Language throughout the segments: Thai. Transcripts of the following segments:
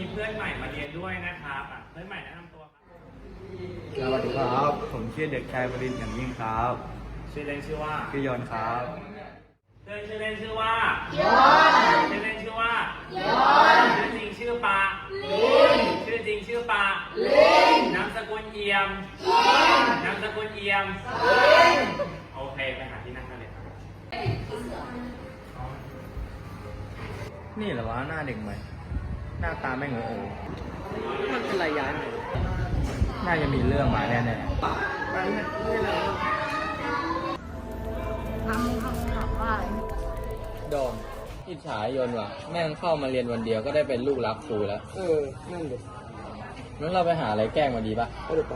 เทอมนี้เรามีเพื่อนใหม่มาเรียนด้วยนะครับอะเพื่อนใหม่แนะนำตัวครับสวัสดีครับ ผมชื่อเด็กชายบรินทร์อย่างยิ่งครับชื่อเล่นชื่อว่าชื่อยนต์ครับ เพื่อนชื่อเล่นชื่อว่ายนชื่อเล่นชื่อว่ายนชื่อจริงชื่อปาลิงชื่อจริงชื่อปาลิงนามสกุลเอี่ยมเยี่ยมนามสกุลเอี่ยมลิงโอเคไปหาที่นั่งกันเลยครับนี่เหรอวะหน้าเด็กใหม่ หน้าตาไม่งงโอมันเป็นไรย้ายน่าจะมีเรื่องมาแน่ทำคำถามว่าโดมอิจฉายนว่ะ แม่งเข้ามาเรียนวันเดียวก็ได้เป็นลูกรักครูแล้วๆเออ นั่นดิงั้นเราไปหาอะไรแกล้งมาดีปะก็ดูไป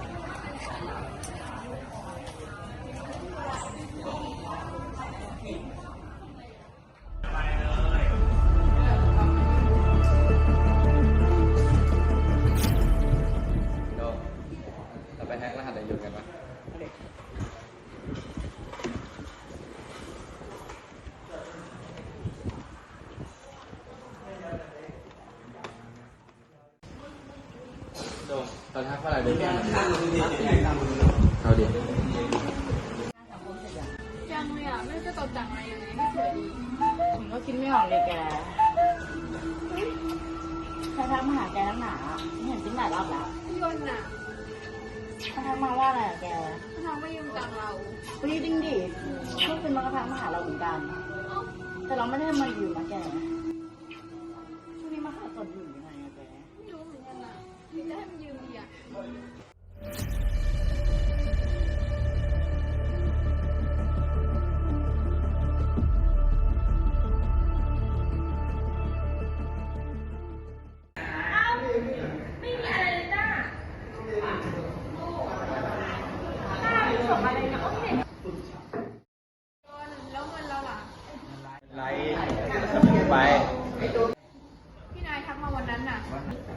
โดมเราทักว่าอะไรไปแกล้งมันเอาดิยังเลยอะ ไม่รู้จะตอบจากอะไรยังไงไม่สวยดีผมก็คิดไม่ออกเลยแกใครทักมาหาแกนักหนาไม่เห็นจิ้งหลายรอบแล้วพี่ยนต์น่ะเขาทักมาว่าอะไรอะแกเขาทำไม่ยืมตังค์เราวันนี้จริงดิพวกเป็นมันก็ทักมาหาเราเหมือนกันเอ้าแต่เราไม่ได้มาอยู่นะแก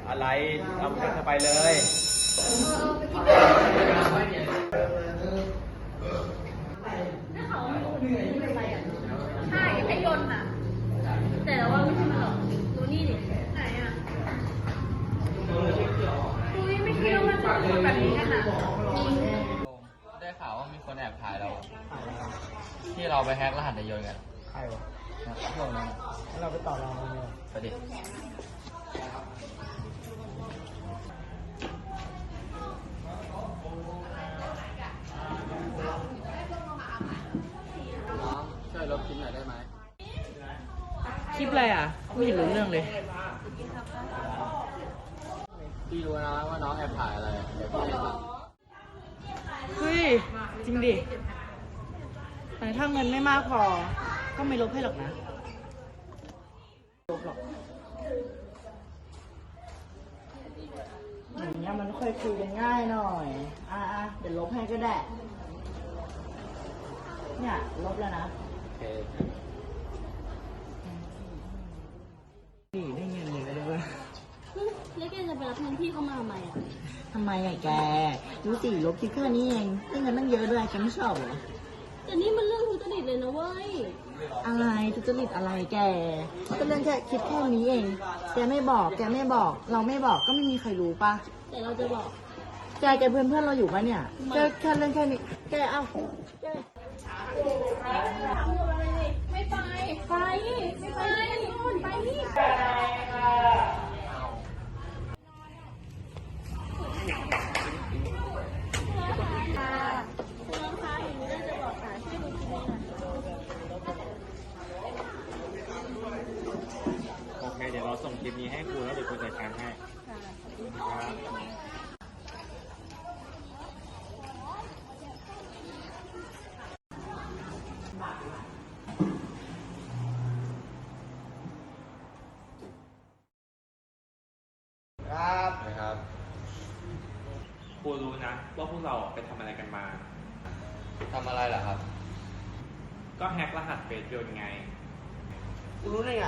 อะไรเอาเธอไปเลยเออเออไปกินข้าวใช่ไอ้ยนต์น่ะ แต่ว่าไม่ใช่มันหรอกดูนี่ดิไหนอะดูนี่ไม่คิดว่ามันจะเป็นคนแบบนี้กันอะได้ข่าวว่ามีคนแอบถ่ายเรา ที่เราไปแฮกรหัสไอยุนกัน ใครวะนะพวกนั้นงั้นเราไปต่อรองกันเลยไปดิ น้องช่วยลบคลิปหน่อยได้ไหม คลิป อะไรอะ ไม่เห็นรู้เรื่องเลยพี่รู้นะว่าน้องแอบถ่ายอะไรเดี๋ยวพี่ให้ดูเฮ้ย จริงดิแต่ถ้าเงินไม่มากพอ ก็ไม่ลบให้หรอกนะลบหรอกอย่างเงี้ยมันค่อยคุยกันง่ายหน่อย อะอะเดี๋ยวลบให้ก็ได้ เนี่ยลบแล้วนะ โอเคี่ได้เงินเลยก็ได้ว่าแล้วแกจะไปรับเงินพี่เขามาทำไมอะทำไมไงแกดูสิลบคลิปแค่นี้เองได้เงินตั้งเยอะด้วยแกไม่ชอบเหรอแต่นี่มันเรื่องทุจริตเลยนะเว้ย อะไรทุจริตอะไรแกก็เรื่องแค่คิดแค่นี้เอง แกไม่บอก แกไม่บอก เราไม่บอกก็ไม่มีใครรู้ปะแต่เราจะบอก แกแกเพื่อนเพื่อนเราอยู่ปะเนี่ยแค่แค่เรื่องแค่นี้ แกเอาแกไม่ไป ไป ไม่ไปนู่นไปนี่ คุณน้องคะหนูได้จะบอกค่ะช่วยดูคลิปนี้หน่อย โอ เคเดี๋ยวเราส่งคลิปนี้ให้ครูแล้วเดี๋ยวครูจัดการให้ครับครับนะครับครูรู้นะว่าพวกเราไปทำอะไรกันมา ทำอะไรเหรอครับ ก็แฮกรหัสเฟซยนต์ไงรู้ได้ไง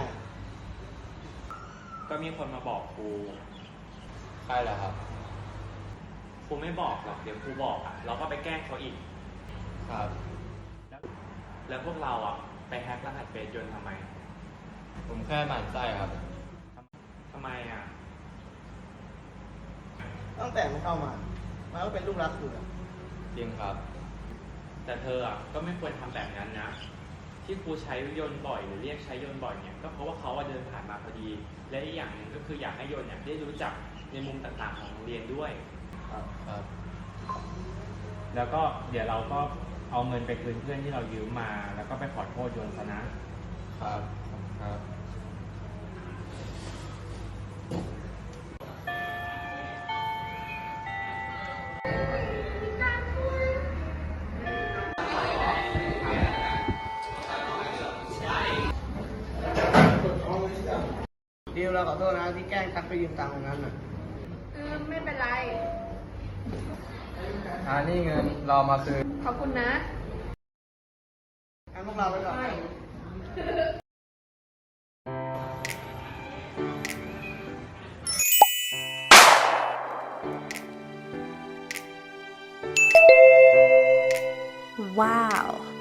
ก็มีคนมาบอกครูใครเหรอครับ ครูไม่บอกหรอกเดี๋ยวครูบอกอะเราก็ไปแกล้งเขาอีก ครับ แล้วพวกเราอะไปแฮกรหัสเฟซยนต์ทำไมผมแค่หมั่นไส้ครับ ทำำไมอะ ตั้งแต่ไม่เข้ามามันก็เป็นลูกรักอยู่อะ จริงครับ แต่เธออะก็ไม่ควรทำแบบนั้นนะ ที่ครูใช้ยนต์บ่อยหรือเรียกใช้ยนต์บ่อยเนี่ยก็เพราะว่าเขาอะเดินผ่านมาพอดี และอีกอย่างหนึ่งก็คืออยากให้ยนต์เนี่ยได้รู้จักในมุมต่างๆของโรงเรียนด้วยครับครับแล้วก็เดี๋ยวเราก็เอาเงินไปคืนเพื่อนที่เรายืมมา แล้วก็ไปขอโทษยนต์ซะนะครับครับ เราขอโทษนะที่แกล้งทักไปยืมตังค์ตรงนั้นน่ะเออไม่เป็นไร อ่านี่เงินเรามาคืน ขอบคุณนะ งั้นพวกเราไปก่อน Wow.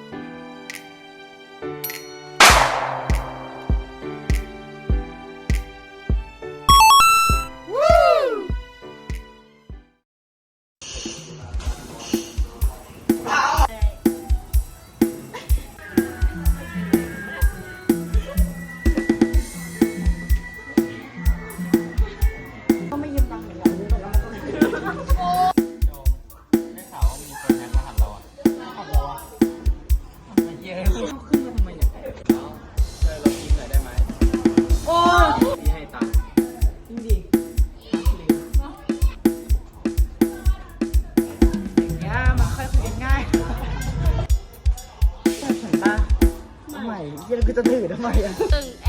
ยังกูจะถือทำไมอะ ตึงแอ